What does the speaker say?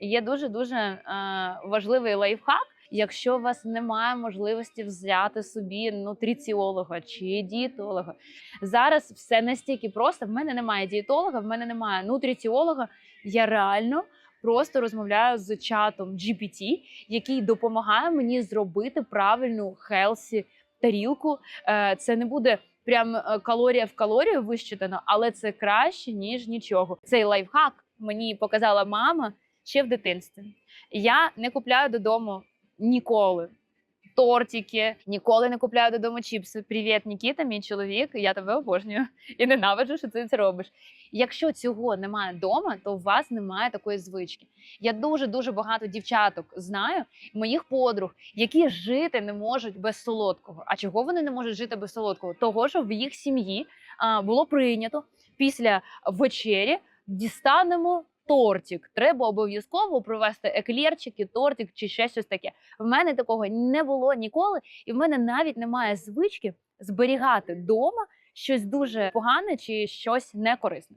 є дуже дуже е, важливий лайфхак. Якщо у вас немає можливості взяти собі нутриціолога чи дієтолога, зараз все настільки просто. В мене немає дієтолога, в мене немає нутриціолога. Я реально просто розмовляю з чатом GPT, який допомагає мені зробити правильну хелсі тарілку. Е, Це не буде прям е, калорія в калорію вищитано, але це краще ніж нічого. Цей лайфхак мені показала мама ще в дитинстві. Я не купляю додому ніколи. Тортики, ніколи не купляю додому чіпси. Привіт, Нікіта, мій чоловік. Я тебе обожнюю і ненавиджу, що ти це робиш. Якщо цього немає вдома, то у вас немає такої звички. Я дуже дуже багато дівчаток знаю, моїх подруг, які жити не можуть без солодкого. А чого вони не можуть жити без солодкого? Того, що в їх сім'ї було прийнято після вечері дістанемо. Тортик, треба обов'язково провести еклерчики, тортик чи ще щось таке. В мене такого не було ніколи, і в мене навіть немає звички зберігати вдома щось дуже погане чи щось некорисне.